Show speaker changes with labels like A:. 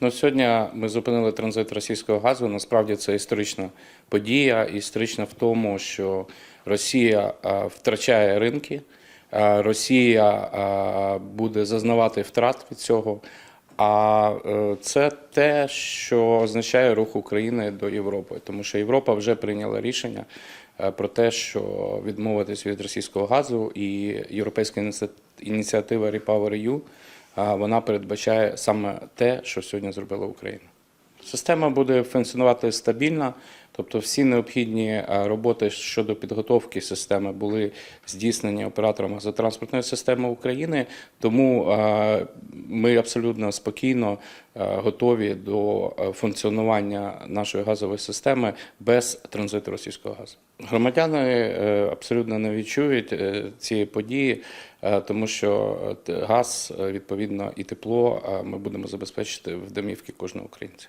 A: Ну, сьогодні ми зупинили транзит російського газу. Насправді це історична подія. Історична в тому, що Росія втрачає ринки, Росія буде зазнавати втрат від цього. А е, це те, що означає рух України до Європи, тому що Європа вже прийняла рішення е, про те, що відмовитись від російського газу, і європейська ініціатива REPowerEU, вона передбачає саме те, що сьогодні зробила Україна. Система буде функціонувати стабільно, тобто всі необхідні е, роботи щодо підготовки системи були здійснені оператором газотранспортної системи України. Тому е, ми абсолютно спокійно е, готові до функціонування нашої газової системи без транзиту російського газу. Громадяни абсолютно не відчують цієї події, тому що газ, відповідно, і тепло ми будемо забезпечити в домівки кожного українця.